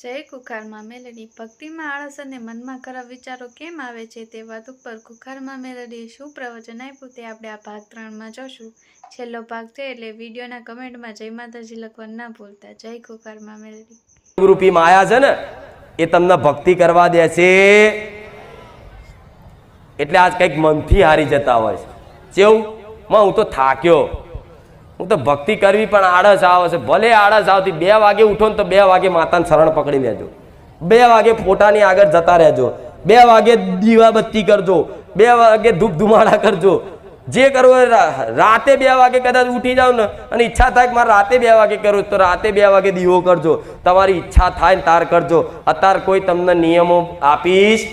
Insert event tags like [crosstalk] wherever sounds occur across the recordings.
જય કુખારમાં મેલડી. ભક્તિમાં આળસ અને મનમાં ખરાબ વિચારો કેમ આવે છે તે વાત ઉપર કુખારમાં મેલડીએ શું પ્રવચન આપ્યું તે આપણે આ ભાગ ત્રણમાં જોશું. છેલ્લો ભાગ છે એટલે વિડીયોના કમેન્ટમાં જય માતાજી લખવા ના ભૂલતા. જય કુખારમાં મેલડી. રૂપી માયા છે ને, એ તમને ભક્તિ કરવા દે છે. એટલે આજ કંઈક મનથી હારી જતા હોય છે. જેવું હું તો થાક્યો. હું તો ભક્તિ કરવી પણ આળસ આવે છે. ભલે આળસ આવતી, બે વાગે ઉઠો ને તો બે વાગે માતાને શરણ પકડી લેજો. બે વાગે ફોટાની આગળ જતા રહેજો. બે વાગે દીવાબત્તી કરજો. બે વાગે ધૂપ ધુમાડા કરજો. જે કરવું રાતે બે વાગે કદાચ ઉઠી જાવ ને, અને ઈચ્છા થાય કે મારે રાતે બે વાગે કરવું તો રાતે બે વાગે દીવો કરજો. તમારી ઈચ્છા થાય ને તાર કરજો. અત્યારે કોઈ તમને નિયમો આપીશ?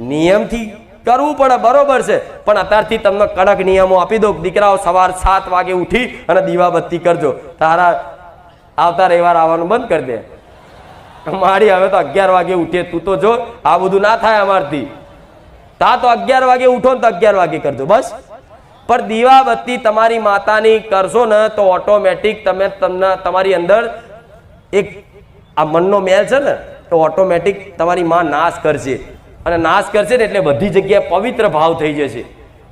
નિયમથી કરવું પડે, બરોબર છે. પણ અત્યારથી તમને કડક નિયમો આપી દો દીકરાઓ સવાર સાત વાગે ઉઠી અને દીવાબત્તી કરજો. તારા આવતા રવિવાર આવવાનું બંધ કરી દે. મારી હવે તો અગિયાર વાગે ઉઠીએ તું તો જો, આ બધું ના થાય અમારથી. તા તો અગિયાર વાગે ઉઠો ને તો અગિયાર વાગે કરજો, બસ. પણ દીવાબત્તી તમારી માતાની કરશો ને તો ઓટોમેટિક તમે તમને તમારી અંદર એક આ મનનો મેલ છે ને, તો ઓટોમેટિક તમારી માં નાશ કરશે. અને નાશ કરશે ને એટલે બધી જગ્યાએ પવિત્ર ભાવ થઈ જશે.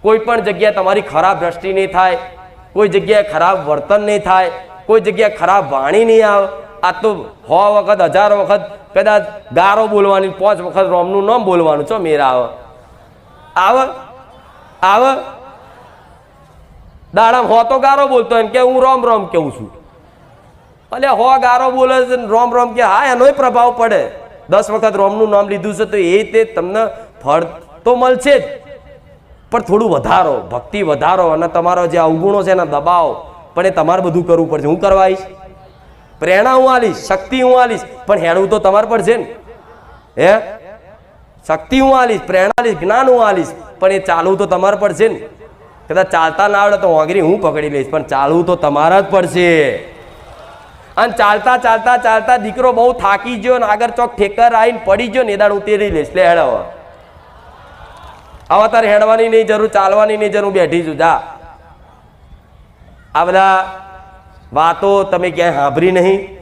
કોઈ પણ જગ્યાએ તમારી ખરાબ દ્રષ્ટિ નહીં થાય, કોઈ જગ્યાએ ખરાબ વર્તન નહીં થાય, કોઈ જગ્યાએ ખરાબ વાણી નહીં આવે. આ તો સો વખત, હજાર વખત, કદાચ ગારો બોલવાની, પાંચ વખત રોમનું નામ બોલવાનું છો મેરા આવે. આવે આવે. દાડામાં હો તો ગારો બોલતો એમ કે હું રોમ રોમ કેવું છું. અલે હો ગારો બોલે છે રોમ રોમ કે હા, એનોય પ્રભાવ પડે. દસ વખત રોમનું નામ લીધું છે, તો એ તે તમને ફળ તો મળશે જ. પણ થોડું વધારો, ભક્તિ વધારો અને તમારો જે અવગુણો છે એના દબાવો, પણ એ તમારે બધું કરવું પડશે. હું કરવા આવીશ? પ્રેરણા હું આલીશ, શક્તિ હું આલીશ, પણ હેડવું તો તમારે પડશે ને. હે? શક્તિ હું આલીશ, પ્રેરણા આલીશ, જ્ઞાન હું આલીશ, પણ એ ચાલવું તો તમારે પડશે ને. કદાચ ચાલતા ના આવડે તો વાંગરી હું પકડી લઈશ, પણ ચાલવું તો તમારા જ પડશે. અને ચાલતા ચાલતા ચાલતા દીકરો બહુ થાકી ગયો ને આગળ ચોક ઠેકર આવીને પડી ગયો ને દાડ ઉતરી લઈશ લે હેડ. આવા તારે હેડવાની નહીં જરૂર, ચાલવાની નહીં જરૂર બેઠી છું. જા. આ બધા વાતો તમે ક્યાંય સાંભળી નહીં.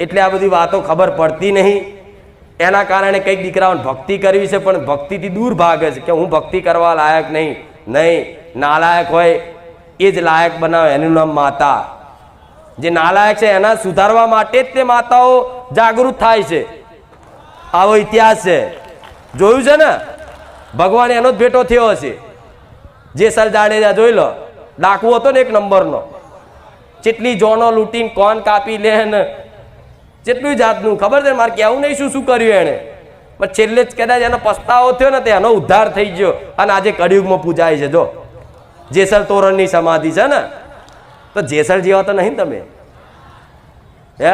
એટલે આ બધી વાતો ખબર પડતી નહીં. એના કારણે કંઈક દીકરાઓને ભક્તિ કરવી છે, પણ ભક્તિથી દૂર ભાગે છે કે હું ભક્તિ કરવા લાયક નહીં. નહીં, નાલાયક હોય, એ જ લાયક બનાવે, એનું નામ માતા. જે નાલાયક છે એના સુધારવા માટે જ તે માતાઓ જાગૃત થાય છે. આવો ઇતિહાસ છે. જોયું છે ને? ભગવાન એનો જ ભેટો થયો હશે. જેસલ જાડેજા જોઈ લો, ડાકુ હતો ને એક નંબરનો. જેટલી જોનો લૂંટીને કોન કાપી લે ને? ચેટલું જાતનું? ખબર છે? મારે કહેવું નહીં શું શું કર્યું એણે? પણ છેલ્લે જ કદાચ એનો પસ્તાવો થયો ને, તો એનો ઉદ્ધાર થઈ ગયો. અને આજે કળિયુગમાં પૂજાય છે. જો, જેસલ તોરણની સમાધિ છે ને? તો જેસલ જેવા તો નહીં તમે? હે?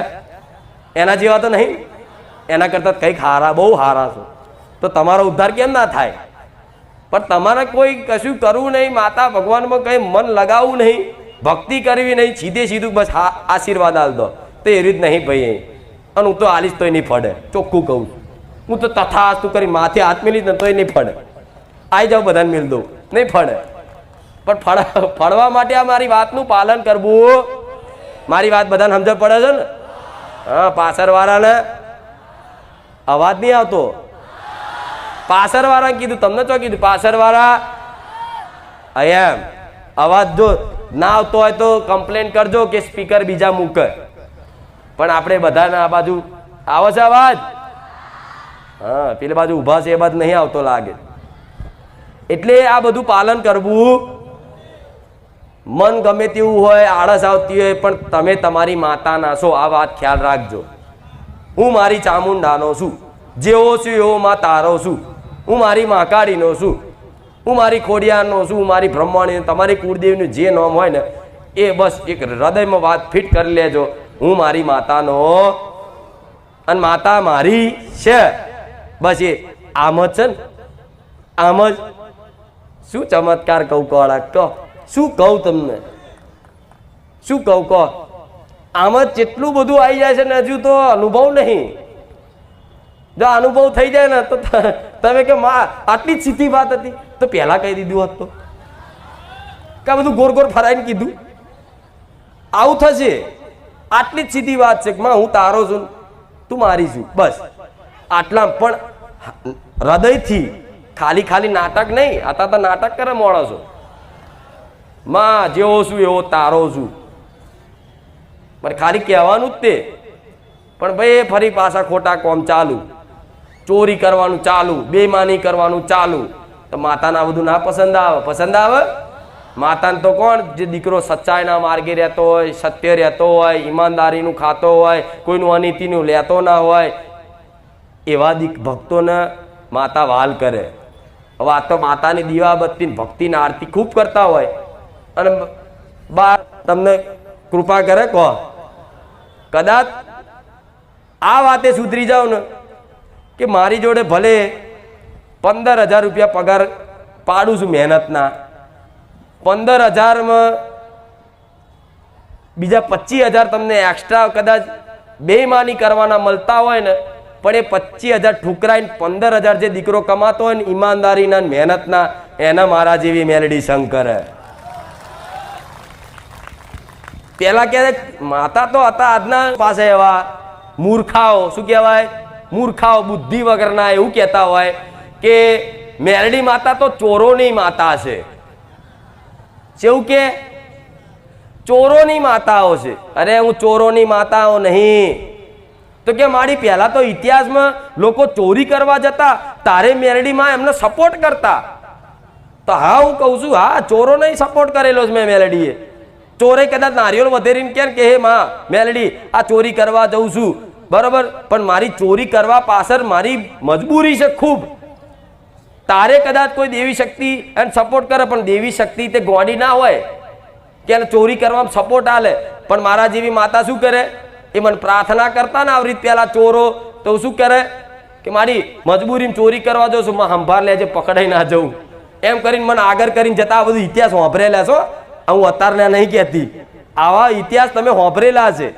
એના જેવા તો નહીં? એના કરતાં કંઈક હારા, બહુ હારા છો. તો તમારો ઉદ્ધાર કેમ ના થાય? પણ તમારે કોઈ કશું કરવું નહીં, માતા ભગવાનમાં કંઈ મન લગાવવું નહીં, ભક્તિ કરવી નહીં, સીધે સીધું બસ હા, આશીર્વાદ આલ દો. તો એ રીત નહીં ભાઈ અને હું તો આલીશ તોય નહીં ફડે ચોખ્ખું કહું હું તો તથા તું કરી માથે હાથ મેલીશ ને તોય નહીં ફડે આવી જાઓ બધાને મિલ દઉં. નહીં ફળે. પણ ફળ, ફળવા માટે આ મારી વાતનું પાલન કરવું. મારી વાત બધાને સમજ પડે છે ને? હા, પાછળવાળાને અવાજ નહીં આવતો. પાછળવાળાને કીધું, તમને તો કીધું? પાછળવાળા એમ, અવાજ જો ના આવતો હોય તો કમ્પ્લેન કરજો કે સ્પીકર બીજા મૂક. પણ આપણે બધાને આ બાજુ આવે છે અવાજ? હા, પેલી બાજુ ઊભા છે એ બાજુ નહીં આવતો લાગે. એટલે આ બધું પાલન કરવું. મન ગમે તેવું હોય, આળસ આવતી હોય, પણ તમે તમારી માતાના છો, આ વાત ખ્યાલ રાખજો. હું મારી ચામુંડાનો છું, જેવો છું એવો માં તારો છું. હું મારી માકાડીનો છું, હું મારી ખોડિયારનો છું, હું મારી બ્રહ્માણી તમારી કુળદેવનું જે નામ હોય ને, એ બસ એક હૃદયમાં વાત ફિટ કરી લેજો. હું મારી માતાનો અને માતા મારી છે. બસ એ આમ જ છે ને? આમ જ? શું ચમત્કાર કહું કોળા? કહો. શું કહું તમને? શું કહું કહો? આમાં જેટલું બધું આવી જાય છે ને હજુ તો અનુભવ નહીં. જો અનુભવ થઈ જાય ને તો તમે કે માં, આટલી જ સીધી વાત હતી. તો પહેલા કહી દીધું હોત કે બધું ગોર ગોર ફરાઈને કીધું. આવું થશે. આટલી જ સીધી વાત છે માં, હું તારો છું તું મારી છું. બસ. આટલા પણ હૃદયથી ખાલી ખાલી નાટક નહીં. આતા તો નાટક કરે માણસો માં જેવો છું એવો તારો છું. પણ ખાલી કહેવાનું જ તે. પણ ભાઈ ફરી પાછા ખોટા કોમ ચાલુ. ચોરી કરવાનું ચાલુ બેમાની કરવાનું ચાલુ. તો માતાને બધું ના પસંદ આવે? પસંદ આવે? માતાને તો કોણ? જે દીકરો સચ્ચાઈના માર્ગે રહેતો હોય, સત્ય રહેતો હોય, ઈમાનદારીનું ખાતો હોય, કોઈનું અનીતિનું લેતો ના હોય, એવા દીક ભક્તોને માતા વાલ કરે. હવે આ તો માતાની દીવાબત્તી ભક્તિની આરતી ખૂબ કરતા હોય. અને બા તમને કૃપા કરે કહો. કદાચ આ વાતે સુધરી જાવ ને કે મારી જોડે ભલે પંદર હજાર રૂપિયા પગાર પાડું છું મહેનતના, પંદર હજારમાં બીજા પચીસ હજાર તમને એક્સ્ટ્રા કદાચ બેમાની કરવાના મળતા હોય ને, પણ એ પચીસ હજાર ઠુકરાઈને પંદર હજાર જે દીકરો કમાતો હોય ને ઈમાનદારીના મહેનતના, એના મારા જેવી મેલડી શંકર. પેલા કે માતા તો હતા આજના પાસે એવા મૂર્ખાઓ, શું કહેવાય? મૂર્ખાઓ, બુદ્ધિ વગરના એવું કહેતા હોય કે મેરડી માતા તો ચોરોની માતા છે. જેવું કે ચોરોની માતાઓ છે. અરે હું ચોરોની માતાઓ નહીં. તો કે મારી પહેલા તો ઇતિહાસમાં લોકો ચોરી કરવા જતા, તારે મેરડીમાં એમને સપોર્ટ કરતા. તો હા, હું કહું છું, હા, ચોરો નહીં સપોર્ટ કરેલો છે મેં મેલડીએ ચોરે કદાચ નારિયેળ વધેરીને કેમ કે, હે માં મેલડી આ ચોરી કરવા જઉં છું. બરોબર? પણ મારી ચોરી કરવા પાછળ મારી મજબૂરી છે ખૂબ. તારે કદાચ કોઈ દેવી શક્તિ એને સપોર્ટ કરે, પણ દેવી શક્તિ તે ગોડી ના હોય કે એને ચોરી કરવામાં સપોર્ટ આલે. પણ મારા જેવી માતા શું કરે? એ મને પ્રાર્થના કરતા ને આવરીત રીતે પેલા ચોરો તો શું કરે? કે મારી મજબૂરીમાં ચોરી કરવા જાઉં છું, માં સંભાળ લેજે, પકડાઈ ના જવું એમ કરીને મને આગળ કરીને જતા બધું ઇતિહાસ વાપરેલા છો હું અત્યારના નહીં કહેતી. આવા ઇતિહાસ તમે હોંભરેલા છે.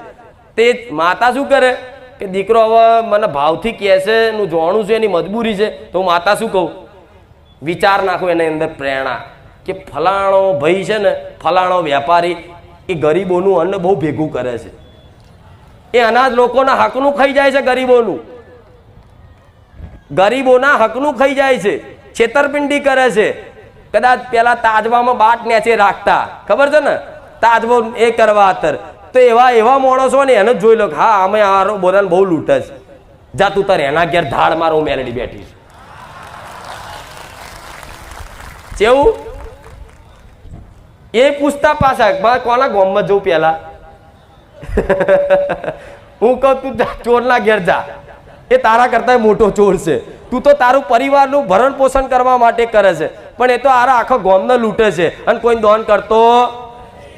તે માતા શું કરે? કે દીકરો હવે મને ભાવથી કહે છે હું જાણું છું, એની મજબૂરી છે. તો હું માતા શું કહું? વિચાર નાખું એની અંદર પ્રેરણા. કે ફલાણો ભાઈ છે ને, ફલાણો વેપારી, એ ગરીબોનું અન્ન બહુ ભેગું કરે છે. એ અનાજ લોકોના હકનું ખાઈ જાય છે ગરીબોનું. ગરીબોના હકનું ખાઈ જાય છે. છેતરપિંડી કરે છે. કદાચ પેલા તાજવામાં બાટ નેચે રાખતા. ખબર છે ને? તાજવો એ કરવા અત્તર તો એવા એવા માણસો ને એને જોઈ લો હા અમે આ બોલાને બહુ લૂંટે છે. જા તું તારે એના ઘેર ધાડ મારો હું મેલડી બેઠી છું. કેવું એ પૂછતા પાછા કોના ગોમમાં જવું પેલા? હું કહું તું ચોરના ઘેર જા. એ તારા કરતા મોટો ચોર છે. તું તો તારું પરિવારનું ભરણ પોષણ કરવા માટે કરે છે. પણ એ તો આરા આખો ગોમને લૂંટે છે. અને કોઈ દોન કરતો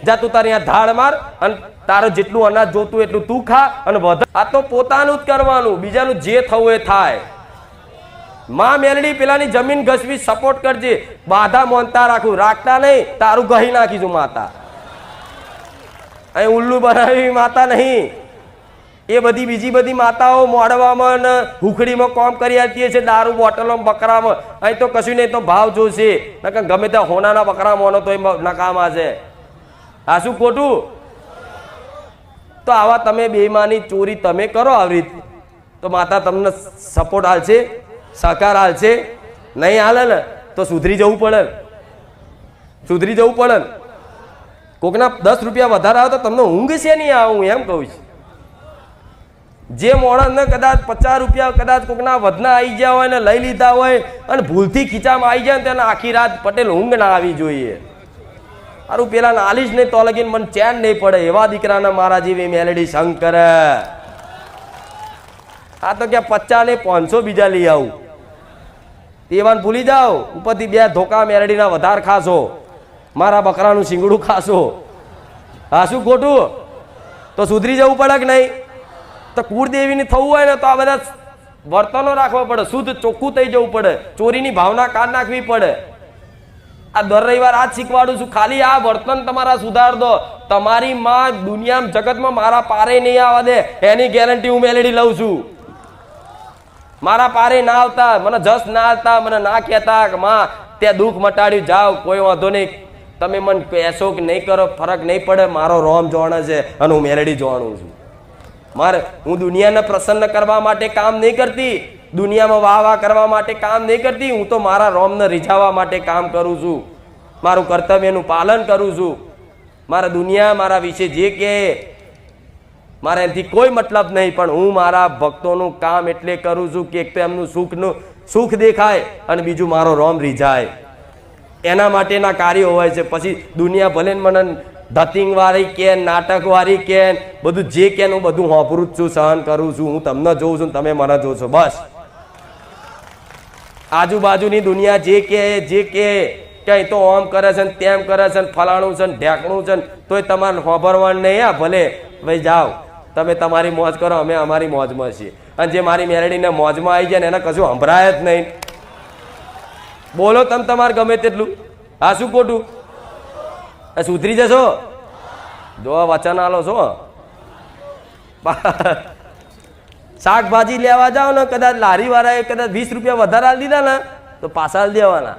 જા તું તારી ધાડ માર અને તારે જેટલું અનાજ જોતું એટલું તું ખા અને વધારે આ તો પોતાનું જ કરવાનું. બીજાનું જે થવું એ થાય. માં મેલડી પેલાની જમીન ઘસવી સપોર્ટ કરજે. બાધા મોનતા રાખું. રાખતા નહીં. તારું ગહી નાખીશું માતા. અહીં ઉલ્લુ બનાવી માતા નહીં. એ બધી બીજી બધી માતાઓ મોડવામાં ને હુખડીમાં કોમ કરી આવતી છે, દારૂ બોટલોમાં, બકરામાં. અહીં તો કશું નહીં તો ભાવ જોશે. નકર ગમે ત્યાં હોનાના બકરા મોનો તો નકામા છે. આ શું ખોટું? તો આવા તમે બેમાની ચોરી તમે કરો આવી રીતે. તો માતા તમને સપોર્ટ હાલશે સહકાર હાલશે નહીં હાલે ને, તો સુધરી જવું પડે. સુધરી જવું પડે કોકના દસ રૂપિયા વધારે આવે તો તમને ઊંઘ છે નહીં આવે એમ કહું છું. જે મોણસને કદાચ પચાસ રૂપિયા, કદાચ કોકના વધના આવી ગયા હોય ને લઈ લીધા હોય અને ભૂલથી ખીચામાં આવી જાય ને તેને આખી રાત પટેલ ઊંઘ ના આવી જોઈએ. સારું પેલા નાલીશ નહીં તો લગીને મને ચેન નહીં પડે, એવા દીકરાના મારા જેવી મેલેડી શંકર. આ તો ક્યાં પચાસ ને પાંચસો બીજા લઈ આવું. તેવાન ભૂલી જાઓ, ઉપરથી બે ધોકા મેરડીના વધાર ખાશો. મારા બકરાનું શીંગડું ખાશો. હા, શું ખોટું? તો સુધરી જવું પડે કે નહીં? તો કુળદેવીની થવું હોય ને તો આ બધા વર્તનો રાખવા પડે. શુદ્ધ ચોખ્ખું થઈ જવું પડે. ચોરીની ભાવના કાઢ નાખવી પડે. આ દર રવિવાર આ જ શીખવાડું છું. ખાલી આ વર્તન તમારા સુધાર દો. તમારી માં દુનિયામાં જગતમાં મારા પારે નહીં આવવા દે. એની ગેરંટી હું મેલેડી લઉં છું. મારા પારે ના આવતા, મને જસ ના આવતા, મને ના કહેતા કે, માં તે દુઃખ મટાડ્યું, જાઓ, કોઈ વાંધો નહીં. તમે મને કહેશો કે નહીં કરો, ફરક નહીં પડે. મારો રોમ જોણે છે અને હું મેલેડી જોવાનું છું. મારે હું દુનિયાને પ્રસન્ન કરવા માટે કામ નહીં કરતી, દુનિયામાં વાહ વાહ કરવા માટે કામ નહીં કરતી, હું તો મારા રોમને રીઝાવવા માટે કામ કરું છું. મારું કર્તવ્યનું પાલન કરું છું. મારા દુનિયા મારા વિશે જે કહે, મારા એનાથી કોઈ મતલબ નહીં, પણ હું મારા ભક્તોનું કામ એટલે કરું છું કે એક તો એમનું સુખનું, સુખ દેખાય અને બીજું મારો રોમ રીઝાય. એના માટેના કાર્યો હોય છે. પછી દુનિયા ભલે મને ધતિંગ વાળી કે નાટક વાળી કે, બધું જે કેન હું બધું હોપરું છું, સહન કરું છું, હું તમને જોઉં છું તમે મને જોશો બસ. આજુબાજુની દુનિયા જે કે જે કે ક્યાંય તો ઓમ કરે છે ને તેમ કરે છે ને ફલાણું છે ને ઢેકણું છે તોય તમારે હોભરવાનું નહીં આ ભલે. ભાઈ, જાઓ. તમે તમારી મોજ કરો, અમે અમારી મોજમાં છીએ. અને જે મારી મેરેડીને મોજમાં આવી જાય ને એને કશું સંભળાય જ નહીં. બોલો તમે તમારે ગમે તેટલું. આ શું ખોટું? સુધરી જશો. જો વચન આલો છો. શાકભાજી લેવા જાઓ ને, કદાચ લારી વાળાએ કદાચ વીસ રૂપિયા વધારે દીધા ને, તો પાછા દેવાના.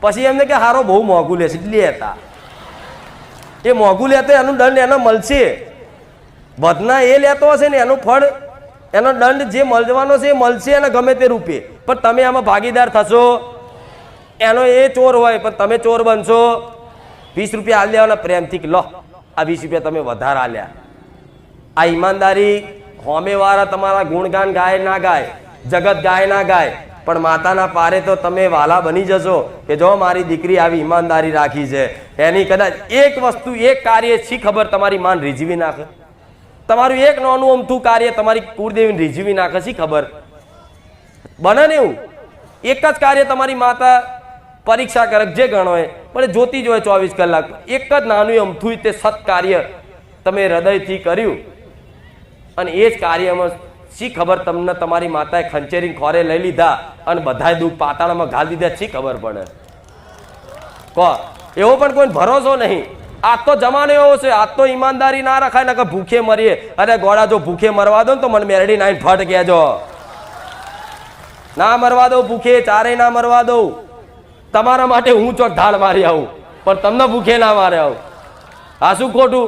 પછી એમને કે હારો, બહુ મોંઘું લેશે. લેતા. એ મોંઘું લેતો એનું દંડ એને મળશે. વધના એ લેતો હશે ને, એનું ફળ, એનો દંડ જે મળવાનો છે એ મળશે એને ગમે તે રૂપે. પણ તમે આમાં ભાગીદાર થશો. એનો એ ચોર હોય, પણ તમે ચોર બનશો. વીસ રૂપિયા હાલ દેવાના પ્રેમથી લો, આ વીસ રૂપિયા તમે વધારે આલ્યા. આ ઈમાનદારી હોમેવાળા તમારા ગુણગાન ગાય ના ગાય, જગત ગાય ના ગાય, પણ માતાના પારે તો તમે વાલા બની જશો કે જો મારી દીકરી આવી ઈમાનદારી રાખી છે. એની કદાચ એક વસ્તુ, એક કાર્ય શી ખબર તમારી માન રીઝવી નાખે? તમારું એક નાનું અમથું કાર્ય તમારી કુળદેવીને રીઝવી નાખે શી ખબર? બને ને એવું. એક જ કાર્ય તમારી માતા પરીક્ષા કરક જે ગણો હોય, પણ જોતી જ હોય ચોવીસ કલાક. એક જ નાનું અમથું તે સત્કાર્ય તમે હૃદયથી કર્યું. અને એ જ કાર્યમાં શી ખબર તમને તમારી માતાએ ખંચેરી ખોરે લઈ લીધા અને બધાય દુઃખ પાતાળામાં ઘાલ દીધા, શી ખબર પડે? કહો, એવો પણ કોઈ ભરોસો નહીં. આજ તો જમાનો એવો છે, આજ તો ઈમાનદારી ના રખાય ને કે ભૂખે મરીએ. અરે ગોળા જો ભૂખે મરવા દો ને તો મને મેરડી નાઈને ફટ કહેજો. ના મરવા દો ભૂખે ચારેય ના મરવા દઉં. તમારા માટે હું ચોક ઢાળ મારી આવું, પણ તમને ભૂખે ના મારે આવું. આ શું ખોટું?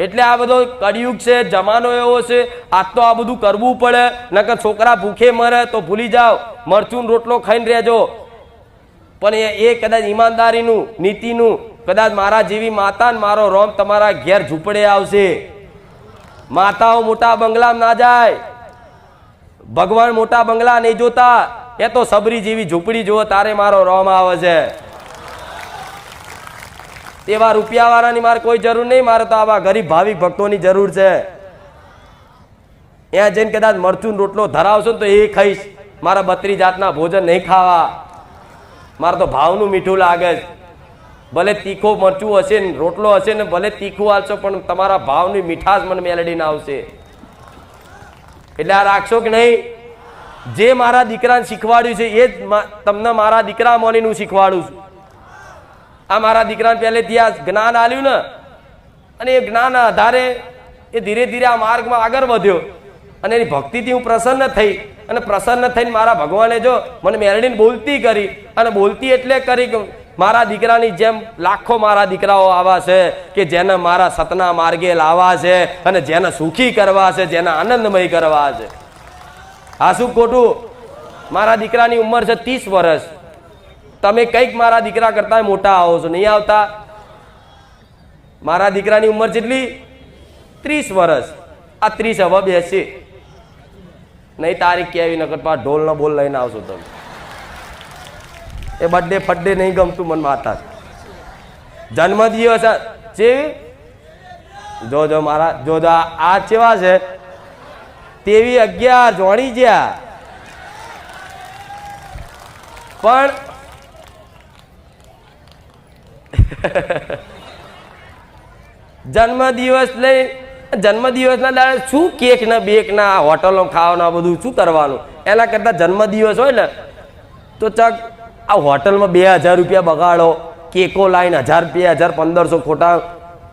એટલે આ બધો કળિયુગ છે, જમાનો એવો છે, આજ તો આ બધું કરવું પડે, નકર છોકરા ભૂખે મરે તો ભૂલી જાઓ, મરચું રોટલો ખાઈને રહેજો. પણ એ કદાચ ઈમાનદારીનું, નીતિનું, કદાચ મારા જેવી માતા મારો રોમ તમારા ઘેર ઝૂંપડે આવશે. માતાઓ મોટા બંગલામાં ના જાય. ભગવાન મોટા બંગલા નહીં જોતા. એ તો સબરી જેવી ઝૂંપડી જુઓ, તારે મારો રોમ આવે છે. તેવા રૂપિયાવાળાની મારે કોઈ જરૂર નહીં, મારે તો આવા ગરીબ ભાવિક ભક્તોની જરૂર છે. ત્યાં જઈને કદાચ મરચું રોટલો ધરાવશો ને તો એ ખાઈશ. મારા બત્રી જાતના ભોજન નહીં ખાવા. મારે તો ભાવનું મીઠું લાગે જ ભલે તીખો મરચું હશે ને રોટલો હશે ને ભલે તીખું આવશો પણ તમારા ભાવની મીઠાશ મને મેલડીને આવશે. એટલે આ રાખશો કે નહીં? જે મારા દીકરાને શીખવાડ્યું છે, એ જ તમને મારા દીકરા મોનીનું શીખવાડું છું. આ મારા દીકરાને પહેલેથી આ જ્ઞાન આલ્યું ને, અને એ જ્ઞાનના આધારે એ ધીરે ધીરે આ માર્ગમાં આગળ વધ્યો. અને એની ભક્તિથી હું પ્રસન્ન થઈ, અને પ્રસન્ન થઈને મારા ભગવાને જો મને મેરડીને બોલતી કરી, અને બોલતી એટલે કરી મારા દીકરાની જેમ લાખો મારા દીકરાઓ આવા છે, કે જેને મારા સતના માર્ગે લાવવા છે, અને જેને સુખી કરવા છે, જેને આનંદમય કરવા છે. આ શું ખોટું? મારા દીકરાની ઉંમર છે ત્રીસ વર્ષ. તમે કંઈક મારા દીકરા કરતા મોટા આવો છો, નહીં આવતા? મારા દીકરાની ઉંમર જેટલી? ત્રીસ વર્ષ. આ ત્રીસ હવે બેસી. નહીં, તારીખ કેવી નકર પા ઢોલનો બોલ લઈને આવશો તમે. એ બર્થડે ફડ્ડે નહીં ગમતું મન માતા. જન્મદિવસ છે જો જો, મારા જો આ- આ છે? તેવી અગિયાર જોણી જ્યાં પણ [laughs] જન્મદિવસ લઈ, જન્મદિવસના દાડે શું કેક ને બેક ના, હોટલો ખાવાના બધું શું કરવાનું? એના કરતાં જન્મદિવસ હોય ને, તો ચક, આ હોટલમાં બે હજાર રૂપિયા બગાડો, કેકો લાઈન હજાર, બે હજાર પંદરસો ખોટા,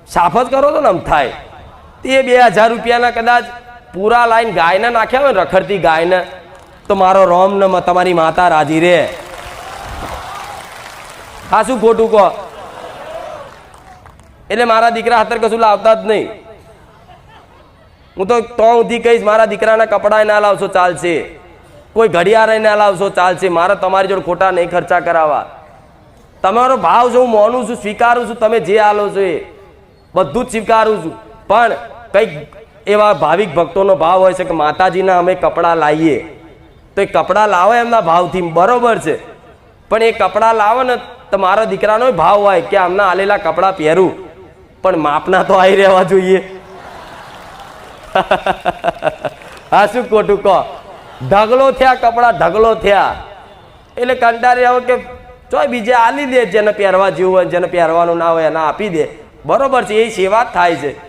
સાફ જ કરો તો ને આમ થાય. તે બે હજાર રૂપિયાના કદાચ પૂરા લાઈન ગાયને નાખ્યા હોય ને, રખડતી ગાયને, તો મારો રોમ ને તમારી માતા રાજી રે. હા, શું ખોટું કહો? એટલે મારા દીકરા હાથર કશું લાવતા જ નહીં. હું તો તો સુધી કહીશ, મારા દીકરાના કપડાં ના લાવશો, ચાલશે. કોઈ ઘડિયાળ ના લાવશો, ચાલશે. મારે તમારી જોડે ખોટા નહીં ખર્ચા કરાવવા. તમારો ભાવ છે હું મોનું છું, સ્વીકારું છું, તમે જે આલો છો એ, બધું જ સ્વીકારું છું. પણ કંઈક એવા ભાવિક ભક્તોનો ભાવ હોય છે કે માતાજીના અમે કપડાં લાવીએ. તો એ કપડાં લાવે એમના ભાવથી, બરોબર છે. પણ એ કપડાં લાવો ને તો મારા દીકરાનો ભાવ હોય કે આમના આલેલા કપડાં પહેરું. પણ માપના તો આવી રહેવા જોઈએ. [laughs] હા, શું ખોટું કહો? ઢગલો થયા કપડાં, ઢગલો થયા. એટલે કંટાળી આવો કે ચોય બીજે આલી દે જેને પહેરવા જેવું હોય જેને પહેરવાનું ના હોય એને આપી દે. બરોબર છે, એ સેવા થાય છે.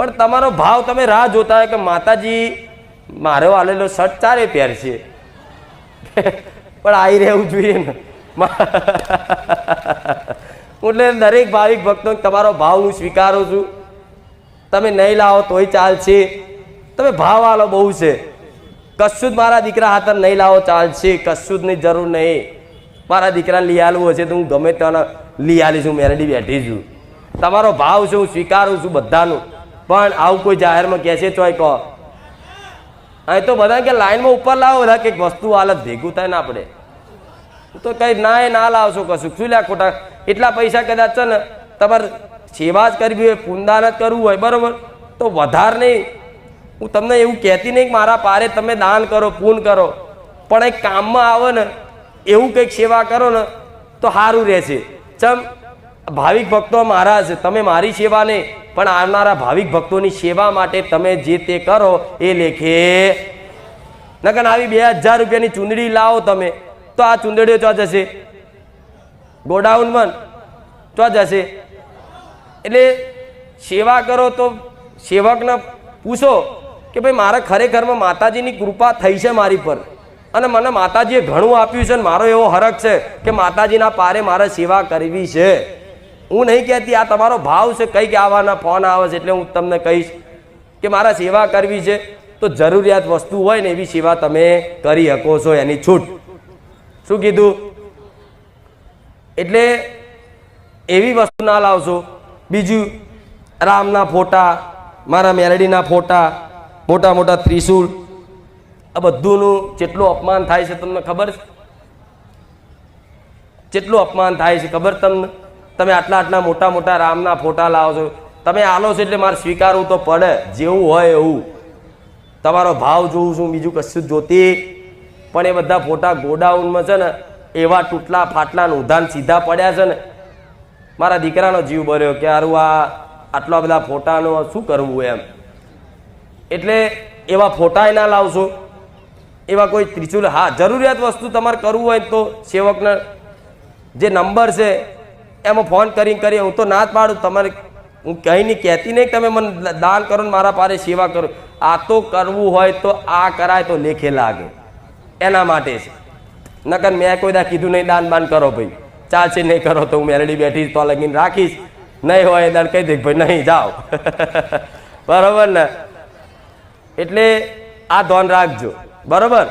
પણ તમારો ભાવ તમે રાહ જોતા હોય કે માતાજી, મારો આલેલો શર્ટ ચારે પહેરશે પણ આવી રહેવું જોઈએ ને. એટલે દરેક ભાવિક ભક્તો તમારો ભાવ હું સ્વીકારું છું. તમે નહીં લાવો તોય ચાલશે. તમે ભાવ આલો બહુ છે. કશું જ મારા દીકરા હાથર નહીં લાવો ચાલશે કશું જ નહીં જરૂર નહીં. મારા દીકરાને લઈ આલવું હશે તો હું ગમે ત્યાં લઈ આલીશ છું મેરડી બેઠી છું. તમારો ભાવ છે, હું સ્વીકારું છું બધાનું. પણ આવું કોઈ જાહેરમાં કહે છે, ચોય કહો. અહીં તો બધા કે લાઈનમાં ઉપર લાવો, બધા કંઈક વસ્તુ હાલત ભેગું થાય ને આપણે. તો કઈ ના એ ના લાવશો કશું શું લ્યા ખોટા? એટલા પૈસા કદાચ છે ને, તમારે સેવા જ કરવી હોય, પુનદાન જ કરવું હોય, બરાબર? તો વધારે નહીં. હું તમને એવું કહેતી નહીં કે મારા પારે તમે દાન કરો, પૂન કરો. પણ એક કામમાં આવે ને, એવું કંઈક સેવા કરો ને, તો સારું રહેશે. ચમ, ભાવિક ભક્તો મારા છે, તમે મારી સેવા નહીં. પણ આવનારા ભાવિક ભક્તોની સેવા માટે તમે જે તે કરો, એ લેખે. નકર આવી બે હજાર રૂપિયાની ચૂંદડી લાવો તમે, તો આ ચૂંદડીઓ ચો જશે? ગોડાઉનમાં ચો જશે? એટલે સેવા કરો તો સેવકને પૂછો કે ભાઈ, મારે ખરેખરમાં માતાજીની કૃપા થઈ છે મારી પર. અને મને માતાજીએ ઘણું આપ્યું છે ને મારો એવો હરક છે કે માતાજીના પારે મારે સેવા કરવી છે. હું નહીં કહેતી, આ તમારો ભાવ છે, કંઈક આવવાના ફોન આવે છે એટલે હું તમને કહીશ કે મારા સેવા કરવી છે, તો જરૂરિયાત વસ્તુ હોય ને એવી સેવા તમે કરી શકો છો, એની છૂટ. શું કીધું? એટલે એવી વસ્તુ ના લાવશો. બીજું, રામના ફોટા, મારા મેરડીના ફોટા, મોટા મોટા ત્રિશુળ, આ બધુંનું જેટલું અપમાન થાય છે, તમને ખબર છે? જેટલું અપમાન થાય છે, ખબર તમને? તમે આટલા આટલા મોટા મોટા રામના ફોટા લાવો છો. તમે આલો છો એટલે મારે સ્વીકારવું તો પડે. જેવું હોય એવું. તમારો ભાવ જોઉં છું, બીજું કશું જોતી. પણ એ બધા ફોટા ગોડાઉનમાં છે ને, એવા તૂટલા ફાટલા ને ઉધાન સીધા પડ્યા છે ને. મારા દીકરાનો જીવ બર્યો કે આરું આ આટલા બધા ફોટાનો શું કરવું એમ? એટલે એવા ફોટાય ના લાવશો. એવા કોઈ ત્રિશુલ હા, જરૂરિયાત વસ્તુ તમારે કરવું હોય તો સેવકને. જે નંબર છે એમાં ફોન કરી કરી હું તો ના જ પાડું. તમારે હું કંઈ નહીં, કહેતી નહીં તમે મને દાન કરો ને મારા પાસે સેવા કરો. આ તો કરવું હોય તો આ કરાય તો લેખે લાગે. એના માટે છે. નકર મેં કોઈ દા કીધું નહીં, દાન બાન કરો ભાઈ. ચાલશે નહીં કરો તો હું મેરડી બેઠી તો લગીને રાખીશ. નહીં હોય દાન કહી દઈશ ભાઈ નહીં જાઓ. [laughs] બરાબર ને? એટલે આ ધોન રાખજો. બરાબર?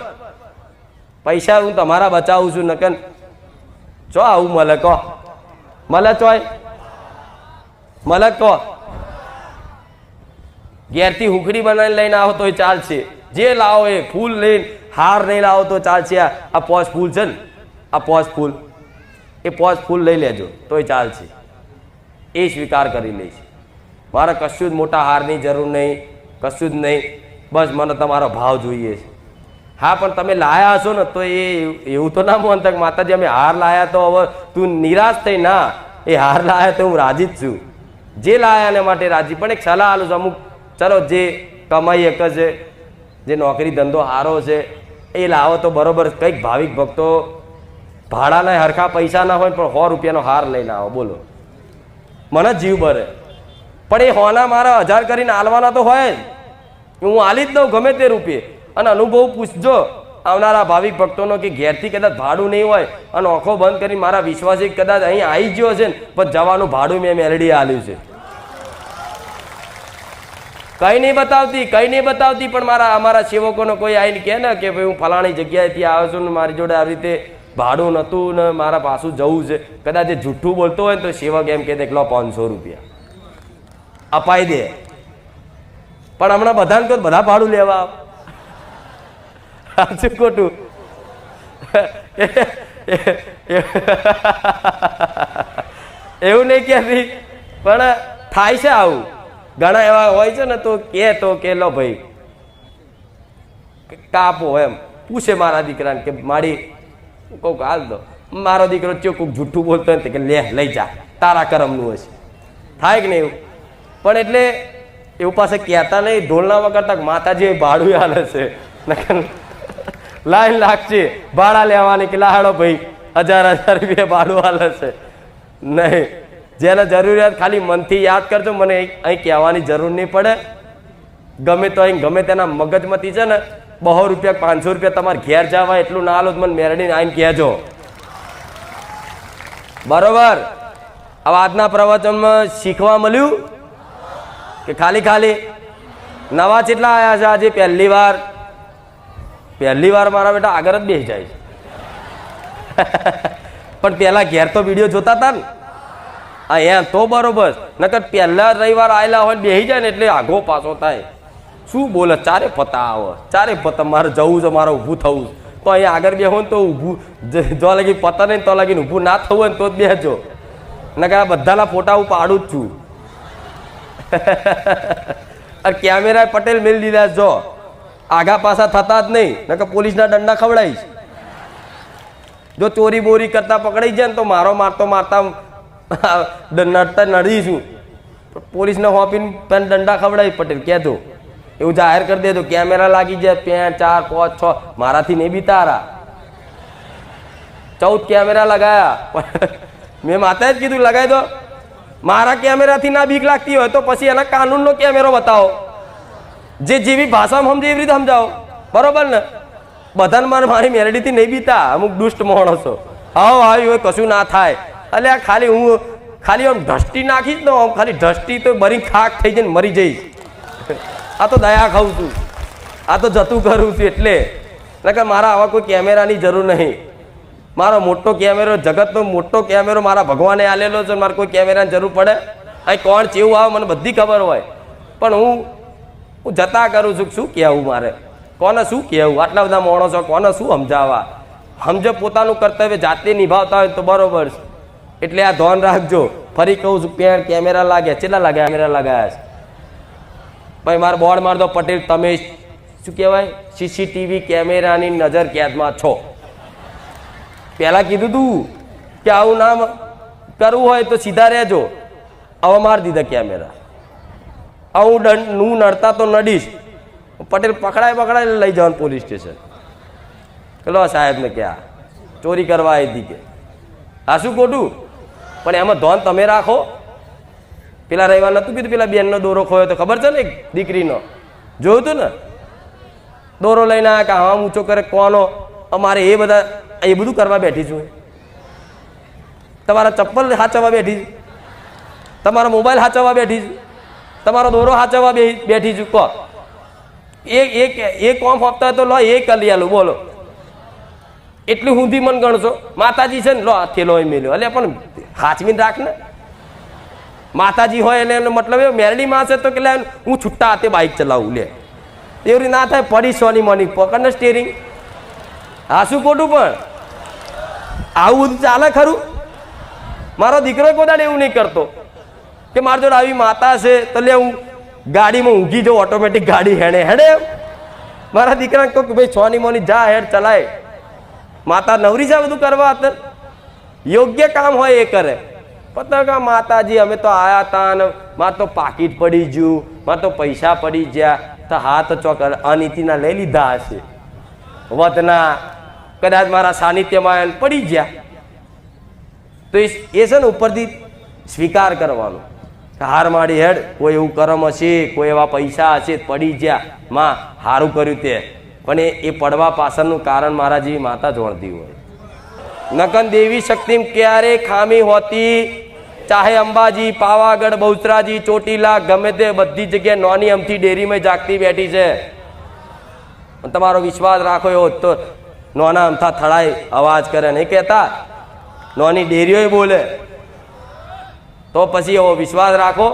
પૈસા હું તમારા બચાવું છું નકન જો આવું મળે કહો. મળે ચોય મલક તો ઘેરથી હુખડી બનાવીને લઈને આવો તોય ચાલશે. જે લાવો એ ફૂલ લઈને હાર નહીં લાવો તો ચાલશે. આ પોચ ફૂલ છે ને? આ પોચ ફૂલ. એ પોચ ફૂલ લઈ લેજો, તોય ચાલશે. એ સ્વીકાર કરી લઈશ મારે કશું જ મોટા હારની જરૂર નહીં, કશું જ નહીં. બસ મને તમારો ભાવ જોઈએ છે. હા, પણ તમે લાયા હશો ને, તો એ એવું તો ના મોહન તક માતાજી, અમે હાર લાયા તો હવે તું નિરાશ થઈ, ના, એ હાર લાયા તો હું રાજી જ છું. જે લાયા એને માટે રાજી, પણ એક સલાહ આલું છું, અમુક, ચલો, જે કમાઈ એક છે, જે નોકરી ધંધો સારો છે, એ લાવો તો બરોબર, કંઈક ભાવિક ભક્તો ભાડાના હરખા પૈસા ના હોય પણ સો રૂપિયાનો હાર લઈને આવો, બોલો. મને જીવ બરે પણ એ હોના મારા હજાર કરીને આલવાના તો હોય જ. હું આલી જ દઉં ગમે તે રૂપિયે અને અનુભવ પૂછજો. આવનારા ભાવિક ભક્તોનો કે ઘેરથી કદાચ ભાડું નહીં હોય અને આંખો બંધ કરી મારા વિશ્વાસી કદાચ અહીં આવી ગયો છે ને, પણ જવાનું ભાડું મેં મેરડી આલ્યું છે. કઈ નહીં બતાવતી, કઈ નહીં બતાવતી, પણ મારા અમારા સેવકોનો કોઈ આવીને કહે ને કે ભાઈ હું ફલાણી જગ્યાએથી આવ્યો છું ને મારી જોડે આવી રીતે ભાડું નહોતું ને મારા પાછું જવું છે. કદાચ એ જૂઠું બોલતો હોય ને તો સેવક એમ કહે લો પાંચસો રૂપિયા અપાઈ દે. પણ હમણાં બધાને કહો બધા ભાડું લેવા આવ. સાચું ખોટું [laughs] એવું નહીં કહેતી પણ થાય છે આવું. ઘણા એવા હોય છે ને, તો કે તો કે, લો ભાઈ. કાપો એમ. પૂછે મારા દીકરાને કે, મારી, કોક હાલ દો. મારો દીકરો ચો કોક જૂઠું બોલતો ને કે, લે, લઈ જા. તારા કરમનું હશે. થાય કે નહીં એવું? પણ એટલે એવું પાસે કહેતા નહીં, ઢોલના વગર તક માતાજી ભાડું હાલે છે. નકર લાઈન લાગશે. ભાડા લેવાની કે લાડો ભાઈ? હજાર હજાર રૂપિયા ભાડું હાલે છે. નહીં. જેને જરૂરિયાત ખાલી મનથી યાદ કરજો, મને અહીં કહેવાની જરૂર નહીં પડે. ગમે તો અહીં, ગમે તેના મગજમતી છે ને, બહો રૂપિયા, પાંચસો રૂપિયા તમારે ઘેર જવા એટલું ના લો તો મને મેરડીને આઈને કહેજો. બરોબર? હવે આજના પ્રવચનમાં શીખવા મળ્યું કે ખાલી ખાલી નવા જેટલા આવ્યા છે આજે પહેલી વાર પહેલી વાર મારા બેટા આગળ જ બેસી જાય છે. પણ પહેલાં ઘેર તો વીડિયો જોતા હતા ને. હા એમ તો બરોબર. નકર પહેલા રવિવાર આવેલા હોય બેસી જાય ને એટલે આઘો પાછો થાય. શું બોલે? ચારે પતા આવે. ચારે પતા મારે જવું છે, મારે ઊભું થવું છે. તો અહીંયા આગળ બેહો ને તો ઊભું. જો લગી પતા નહીં તો લગીને ઊભું ના થવું હોય ને તો જ બેસજો. નકર આ બધાના ફોટા હું પાડું જ છું. [laughs] અરે કેમેરા પટેલ મેળ દીધા જો. આગા પાછા થતા જ નહીં. નકર પોલીસના દંડા ખવડાવીશ. જો ચોરી બોરી કરતા પકડાઈ જાય ને તો મારો મારતો મારતા નડતા નડીશું. પોલીસને હોપીને પેન દંડા ખવડાવી પટેલ કહેતો એવું જાહેર કરી દેજો, કેમેરા લાગી જાય, પેન, ચાર, પાંચ, છ, મારાથી નહીં બી તારા ચૌદ કેમેરા લગાયા. મેં માતાએ જ કીધું લગાવી દો. મારા કેમેરાથી ના બીક લાગતી હોય તો પછી એના કાનૂનનો કેમેરો બતાવો. જે જેવી ભાષામાં સમજે એવી રીતે સમજાવો. બરોબર ને? બધાને મારે મારી મેલેડીથી નહીં બીતા. અમુક દુષ્ટ માણસો. આવો આવ્યું હોય, કશું ના થાય. એટલે આ ખાલી હું ખાલી આમ ઢસ્ટી જ ને આમ ખાલી ઢસ્ટી તો બરી ખાક થઈ જઈને મરી જઈશ. આ તો દયા ખાઉં છું. આ તો જતું કરું છું એટલે. નકર મારા આવા કોઈ કેમેરાની જરૂર નહીં. મારો મોટો કેમેરો, જગતનો મોટો કેમેરો મારા ભગવાને આલેલો છે મારે કોઈ કેમેરાની જરૂર પડે? અહીં કોણ ચેવું આવે મને બધી ખબર હોય. પણ હું હું જતા કરું છું શું કહેવું મારે? કોને શું કહેવું? આટલા બધા માણસો કોને શું સમજાવવા? સમજો પોતાનું કર્તવ્ય જાતે નિભાવતા હોય તો બરોબર છે. એટલે આ ધોન રાખજો. ફરી કહું છું પેન કેમેરા લાગ્યા. કેટલા લાગ્યા? કેમેરા લગાયા છે. ભાઈ, મારે બોર્ડ મારતો પટેલ, તમે શું કહેવાય? સીસીટીવી કેમેરાની નજર કેદમાં છો. પહેલાં કીધું તું કે આવું નામ કરવું હોય તો સીધા રહેજો. હવે મારી દીધા કેમેરા. હું દંડ હું નડતા તો નડીશ. પટેલ પકડાય પકડાય લઈ જવાનું પોલીસ સ્ટેશન. પેલો સાહેબને કે આ ચોરી કરવા આવી હતી કે. આ શું ખોટું? પણ એમાં ધોન તમે રાખો. પેલા રવિવાર નતું કીધું, પેલા બેનનો દોરો ખોયો તો ખબર છે ને દીકરીનો? જોયું તું ને? દોરો લઈને આવ્યા કે હા ઊંચો કરે, કોનો? અમારે એ બધા, એ બધું કરવા બેઠી છું. તમારા ચપ્પલ હાચવવા બેઠી છું. તમારો મોબાઈલ હાચવવા બેઠી છું. તમારો દોરો હાચવવા બે બેઠી છું કહો એ એક એ કોમ હોય તો લો, એ કરી આલું બોલો. એટલું ઊંધી મન ગણશો. માતાજી છે ને, લો થેલો મેલ્યો. એટલે પણ હાચવીને રાખ ને. માતાજી હોય એટલે એનો મતલબ એ મેરડી માં છે તો કે હું છૂટા હાથે બાઇક ચલાવું, લે. એવી ના થાય, પડી સોની મની પકડને સ્ટેરિંગ હા, શું ખોટું પણ? આવું બધું ચાલે ખરું. મારો દીકરો કોદાડ એવું નહીં કરતો. કે મારી જોડે આવી માતા છે, તો લે હું ગાડીમાં ઊંઘી જાઉં ઓટોમેટિક ગાડી હેડે હેડે. મારા દીકરાને કહું કે ભાઈ છોની મોની જા, હેડ, ચલાય. માતા નવરી છે બધું કરવા હતા યોગ્ય કામ હોય એ કરે. પતંગા માતાજી, અમે તો આયા હતા ને માર તો પાકીટ પડી ગયું માર તો પૈસા પડી ગયા તો હાથ ચોક અનીતિના લઈ લીધા હશે. વધના કદાચ મારા સાનિધ્યમાં પડી ગયા તો એ છે ને ઉપરથી સ્વીકાર કરવાનો. હાર માડી હેડ, કોઈ એવું કરમ હશે, કોઈ એવા પૈસા હશે, પડી ગયા માં સારું કર્યું તે. પણ એ પડવા પાછળનું કારણ મારા જેવી માતા જોણતી હોય. નકન દેવી શક્તિ ક્યારે ખામી હોતી? ચાહે અંબાજી, પાવાગઢ, બહુચરાજી, ચોટીલા, ગમે તે બધી જગ્યાએ નોની અમથી ડેરીમાં જાગતી બેઠી છે. તમારો વિશ્વાસ રાખો એવો તો નોના અમથા થળાય અવાજ કરે નહીં. કહેતા, નોની ડેરીઓય બોલે તો પછી એવો વિશ્વાસ રાખો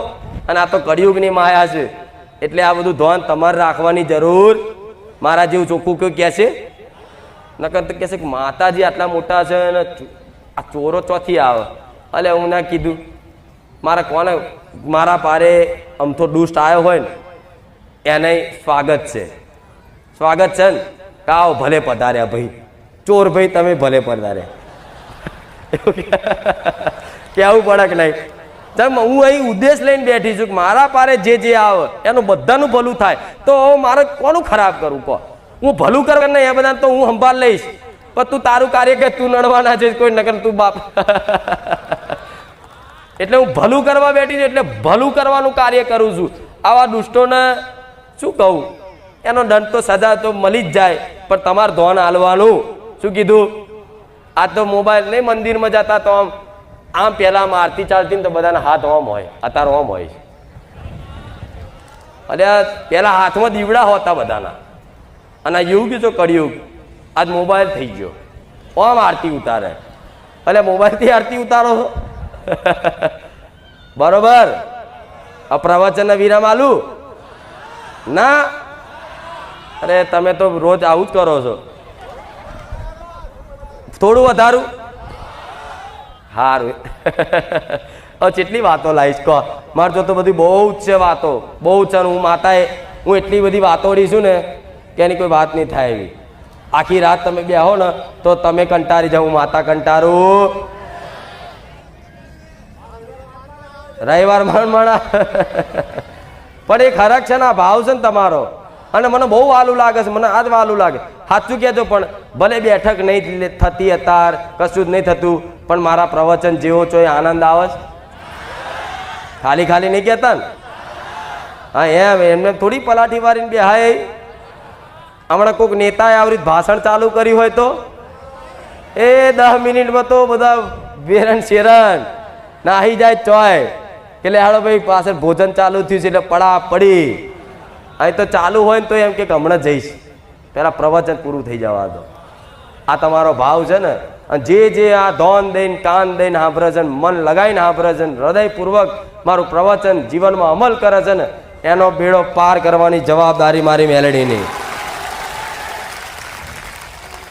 અને આ તો કળિયુગની માયા છે. એટલે આ બધું ધોન તમારે રાખવાની જરૂર. મારા જેવું ચોખ્ખું કયું કહે છે? નકર તો કહે છે કે માતાજી આટલા મોટા છે અને આ ચોરો ચોથી આવે. અલે હું ના કીધું. મારા કોને મારા પારે અમથો દુષ્ટ આવ્યો હોય ને, એને સ્વાગત છે. સ્વાગત છે ને? કાવ ભલે પધાર્યા ભાઈ. ચોર ભાઈ તમે ભલે પધાર્યા. [laughs] કેવું પડે કે નહીં? જેમ હું અહીં ઉદ્દેશ લઈને બેઠી છું કે મારા પારે જે જે આવે, એનું બધાનું ભલું થાય. તો મારે કોનું ખરાબ કરવું, કહો? હું ભલું કરવા નહીં, એ બધા તો હું સંભાળ લઈશ. પણ તું તારું કાર્ય કે તું નડવાના છે, કોઈ નગર તું બાપ. [laughs] એટલે હું ભલું કરવા બેઠી છું, એટલે ભલું કરવાનું કાર્ય કરું છું. આવા દુષ્ટોને શું કહું? એનો દંડ તો સજા તો મળી જ જાય, પણ તમારે ધોન હાલવાનું. શું કીધું? આ તો મોબાઈલ નહીં, મંદિરમાં જતા તો આમ આમ પહેલાં આમ આરતી ચાલતી ને તો બધાના હાથ ઓમ હોય, અતાર ઓમ હોય અને પહેલાં હાથમાં દીવડા હોતા બધાના. અને આ યુગ જો કળિયુગ, આજ મોબાઈલ થઈ ગયો. ઓમ આરતી ઉતારે. એટલે મોબાઈલથી આરતી ઉતારો [laughs] બરોબર. આ પ્રવચન વિરામ આલુ? ના? અરે તમે તો રોજ આવું જ કરો છો. થોડું વધારું. હવે કેટલી વાતો લાવીશ કહો. મારે જો તો બધી બહુ જ છે વાતો. બહુ જ છે હું માતાએ, હું એટલી બધી વાતો છું ને કે એની કોઈ વાત નહીં થાય એવી. આખી રાત તમે બેહો ને, તો તમે કંટારી જાઓ માતા કંટારું રવિવાર મણમણા પણ એ ખરાક છે ને, આ ભાવ છે ને તમારો. અને મને બહુ વાલું લાગે છે, મને આજ વાલું લાગે. સાચું કહેજો પણ, ભલે બેઠક નહીં થતી અતાર કશું જ નહીં થતું. પણ મારા પ્રવચન જેવો છો એ આનંદ આવે છે? ખાલી ખાલી નહીં કહેતા ને? હા, એમ, એમને થોડી પલાઠી મારીને હા હમણાં કોઈક નેતાએ આવરી ભાષણ ચાલુ કર્યું હોય તો? એ દસ મિનિટમાં તો બધા વેરણ શેરણ નાહી જાય ચોય. એટલે હાડો ભાઈ, પાછળ ભોજન ચાલુ થયું છે એટલે પડા પડી. અહીં તો ચાલુ હોય ને તો એમ કે હમણાં જઈશ. પહેલાં પ્રવચન પૂરું થઈ જવા દો. આ તમારો ભાવ છે ને? અને જે જે આ ધોન દઈને, કાન દઈને હાંભરજન મન લગાવીને હાંભરજન હૃદયપૂર્વક મારું પ્રવચન જીવનમાં અમલ કરે છે ને, એનો બેડો પાર કરવાની જવાબદારી મારી મેલડીની.